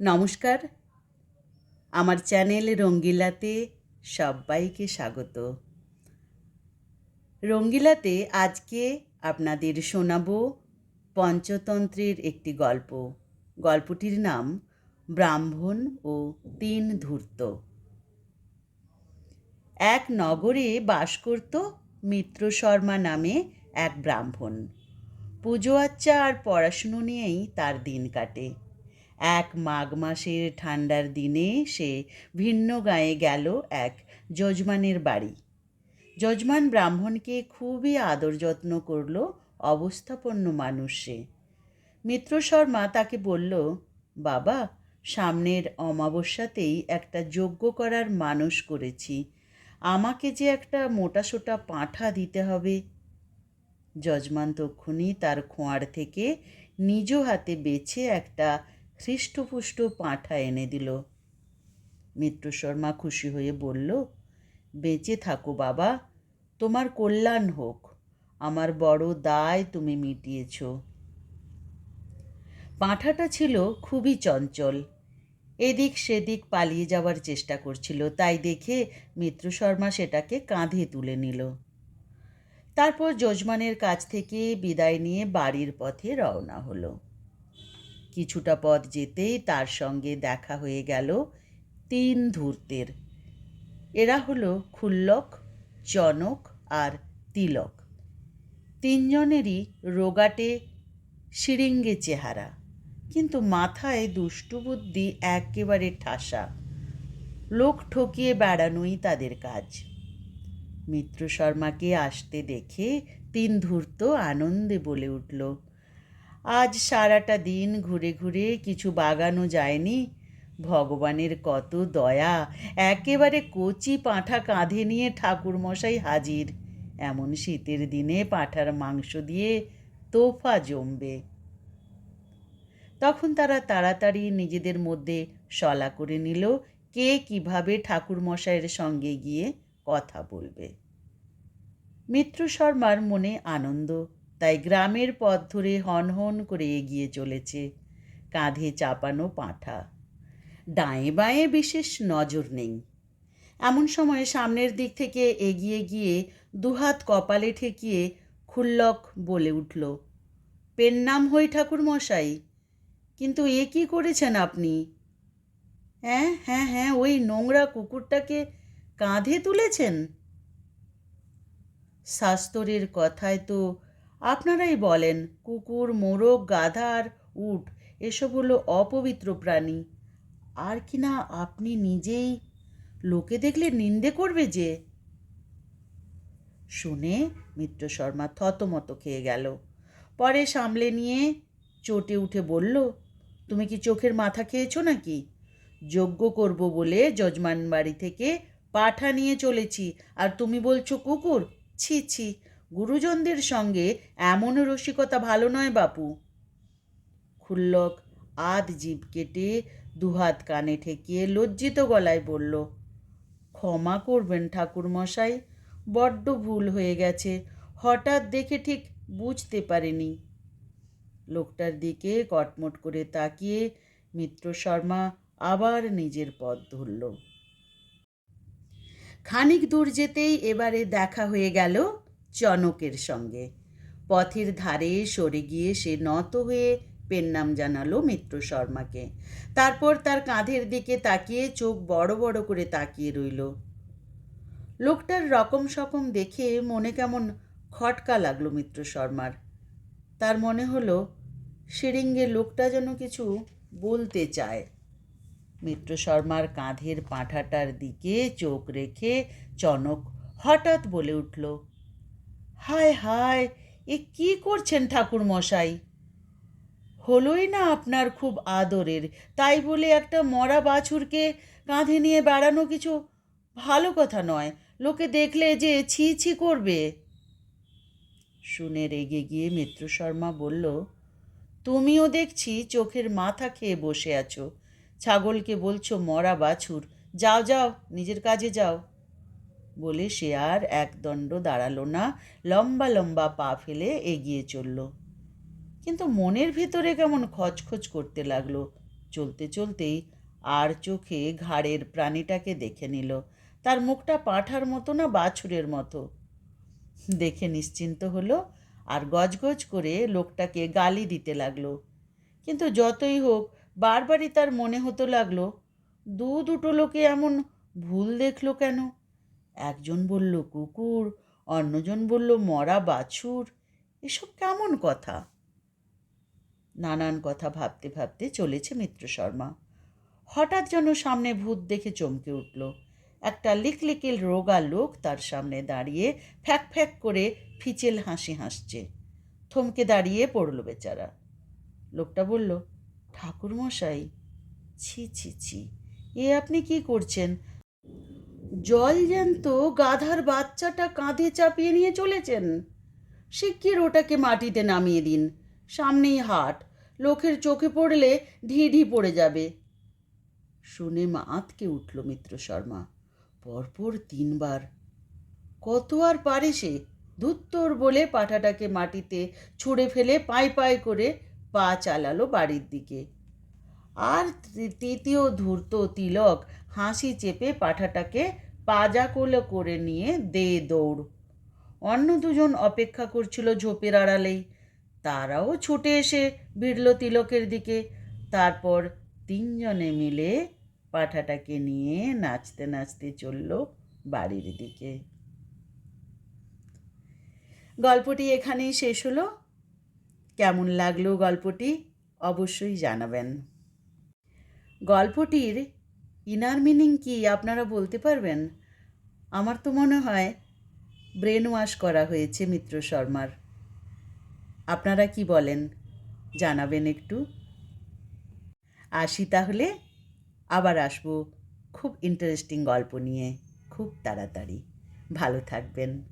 নমস্কার। আমার চ্যানেল রঙ্গিলাতে সবাইকে স্বাগত। রঙ্গিলাতে আজকে আপনাদের শোনাবো পঞ্চতন্ত্রের একটি গল্প। গল্পটির নাম ব্রাহ্মণ ও তিন ধূর্ত। এক নগরে বাস করত মিত্র শর্মা নামে এক ব্রাহ্মণ। পুজো আচ্চা আর পড়াশুনো নিয়েই তার দিন কাটে। এক মাঘ মাসের ঠান্ডার দিনে সে ভিন্ন গায়ে গেল এক যজমানের বাড়ি। যজমান ব্রাহ্মণকে খুবই আদর যত্ন করল, অবস্থাপন্ন মানুষ সে। মিত্র শর্মা তাকে বলল, বাবা, সামনের অমাবস্যাতেই একটা যজ্ঞ করার মানুষ করেছি। আমাকে যে একটা মোটাসোটা পাঁঠা দিতে হবে যজমান তক্ষুনি তার খোঁয়ার থেকে নিজ হাতে বেছে একটা হৃষ্টপুষ্ট পাঁঠা এনে দিল। মিত্র শর্মা খুশি হয়ে বলল, বেঁচে থাকো বাবা, তোমার কল্যাণ হোক। আমার বড় দায় তুমি মিটিয়েছ। পাঁঠাটা ছিল খুবই চঞ্চল। এদিক সেদিক পালিয়ে যাওয়ার চেষ্টা করছিল, তাই দেখে মিত্র শর্মা সেটাকে কাঁধে তুলে নিল। তারপর যজমানের কাছ থেকে বিদায় নিয়ে বাড়ির পথে রওনা হলো। কিছুটা পথ যেতেই তার সঙ্গে দেখা হয়ে গেল তিন ধূর্তের। এরা হলো খুল্লক জনক আর তিলক। তিনজনেরই রোগাটে, শিরিঙ্গে চেহারা। কিন্তু মাথায় দুষ্টু বুদ্ধি একেবারে ঠাসা। লোক ঠকিয়ে বেড়ানোই তাদের কাজ। মিত্র শর্মাকে আসতে দেখে তিন ধূর্ত আনন্দে বলে উঠল আজ সারাটা দিন ঘুরে ঘুরে কিছু বাগানো যায়নি। ভগবানের কত দয়া, একেবারে কচি পাঁঠা কাঁধে নিয়ে ঠাকুরমশাই হাজির। এমন শীতের দিনে পাঁঠার মাংস দিয়ে তোফা জমবে। তখন তারা তাড়াতাড়ি নিজেদের মধ্যে সলা করে নিল, কে কীভাবে ঠাকুরমশাইয়ের সঙ্গে গিয়ে কথা বলবে। মিত্র শর্মার মনে আনন্দ তাই গ্রামের পথ ধরে হন হন করে এগিয়ে চলেছে কাঁধে চাপানো পাঁঠা। ডাঁয়ে বাঁয়ে বিশেষ নজর নেই। এমন সময় সামনের দিক থেকে এগিয়ে গিয়ে দুহাত কপালে ঠেকিয়ে খুল্লক বলে উঠল, পেন নাম হই ঠাকুর মশাই, কিন্তু এ কি করেছেন আপনি? হ্যাঁ হ্যাঁ হ্যাঁ ওই নোংরা কুকুরটাকে কাঁধে তুলেছেন? শাস্তরের কথায় তো আপনারাই বলেন, কুকুর, মোরগ, গাধার, উট, এসব হলো অপবিত্র প্রাণী। আর কি না আপনি নিজেই লোকে দেখলে নিন্দে করবে যে? শুনে মিত্র শর্মা থতমত খেয়ে গেল। পরে সামলে নিয়ে চটে উঠে বলল, তুমি কি চোখের মাথা খেয়েছো নাকি? যজ্ঞ করব বলে যজমান বাড়ি থেকে পাঠা নিয়ে চলেছি, আর তুমি বলছো কুকুর? ছি ছি গুরুজনদের সঙ্গে এমন রসিকতা ভালো নয় বাপু। খুল্লক আধ জীব কেটে দুহাত কানে ঠেকিয়ে লজ্জিত গলায় বলল, ক্ষমা করবেন ঠাকুরমশাই, বড্ড ভুল হয়ে গেছে, হঠাৎ দেখে ঠিক বুঝতে পারিনি। লোকটার দিকে কটমট করে তাকিয়ে মিত্র শর্মা আবার নিজের পথ ধরল। খানিক দূর যেতেই এবারে দেখা হয়ে গেল চনকের সঙ্গে। পথের ধারে সরে গিয়ে সে নত হয়ে পেন নাম জানালো মিত্র শর্মাকে। তারপর তার কাঁধের দিকে তাকিয়ে চোখ বড় বড় করে তাকিয়ে রইল। লোকটার রকম সকম দেখে মনে কেমন খটকা লাগল মিত্র শর্মার। তার মনে হলো সিরিঙ্গে লোকটা যেন কিছু বলতে চায়। মিত্র শর্মার কাঁধের পাঁঠাটার দিকে চোখ রেখে চনক হঠাৎ বলে উঠল হায় হায়, এ কি করছেন ঠাকুর মশাই হলোই না আপনার খুব আদরের, তাই বলে একটা মরা বাছুরকে কাঁধে নিয়ে বেড়ানো কিছু ভালো কথা নয়, লোকে দেখলে যে ছি ছি করবে। শুনে রেগে গিয়ে মিত্র শর্মা বলল, তুমিও দেখছি চোখের মাথা খেয়ে বসে আছো। ছাগলকে বলছো মরা বাছুর, যাও যাও, নিজের কাজে যাও। বলে সে আর একদণ্ড দাঁড়াল না, লম্বা লম্বা পা ফেলে এগিয়ে চলল। কিন্তু মনের ভিতরে কেমন খচখচ করতে লাগল। চলতে চলতেই আর চোখে ঘাড়ের প্রাণীটাকে দেখে নিল। তার মুখটা পাঁঠার মতো না, বাছুরের মতো। দেখে নিশ্চিন্ত হলো আর গজগজ করে লোকটাকে গালি দিতে লাগল। কিন্তু যতই হোক, বারবারই তার মনে হতে লাগল, দু দুটো লোকে এমন ভুল দেখল কেন? একজন বলল, কুকুর অন্যজন বলল, মরা বাছুর এসব কেমন কথা? নানান কথা ভাবতে ভাবতে চলেছে মিত্র শর্মা। হঠাৎ যেন সামনে ভূত দেখে চমকে উঠল। একটা লিকলিকিল রোগা লোক তার সামনে দাঁড়িয়ে ফ্যাক ফ্যাক করে ফিচেল হাসি হাসছে। থমকে দাঁড়িয়ে পড়ল বেচারা। লোকটা বলল, ঠাকুরমশাই, ছি ছি ছি, এ আপনি কি করছেন? জল জ্যান্ত গাধার বাচ্চাটা কাঁধে চাপিয়ে নিয়ে চলেছেন। শিগগির ওটাকে মাটিতে নামিয়ে দিন। সামনেই হাট। লোকের চোখে পড়লে ঢি ঢি পড়ে যাবে। শুনে মা আঁতকে উঠল মিত্র শর্মা। পরপর তিনবার। কত আর পারে সে? ধুত্তর বলে পাঠাটাকে মাটিতে ছুঁড়ে ফেলে পায়ে পায়ে করে পা চালালো বাড়ির দিকে। আর তৃতীয় ধূর্ত তিলক হাসি চেপে পাঠাটাকে পাজা কোলে করে নিয়ে দে দৌড়। অন্য দুজন অপেক্ষা করছিল ঝোপের আড়ালেই। তারাও ছুটে এসে ভিড়ল তিলকের দিকে। তারপর তিনজনে মিলে পাঠাটাকে নিয়ে নাচতে নাচতে চলল বাড়ির দিকে। গল্পটি এখানেই শেষ হলো। কেমন লাগল গল্পটি অবশ্যই জানাবেন। গল্পটির ইনার মিনিং কি আপনারা বলতে পারবেন? আমার তো মনে হয় ব্রেন ওয়াশ করা হয়েছে মিত্র শর্মার। আপনারা কি বলেন? জানাবেন একটু। আসি তাহলে। আবার আসব। খুব ইন্টারেস্টিং গল্প নিয়ে। খুব তাড়াতাড়ি। ভালো থাকবেন।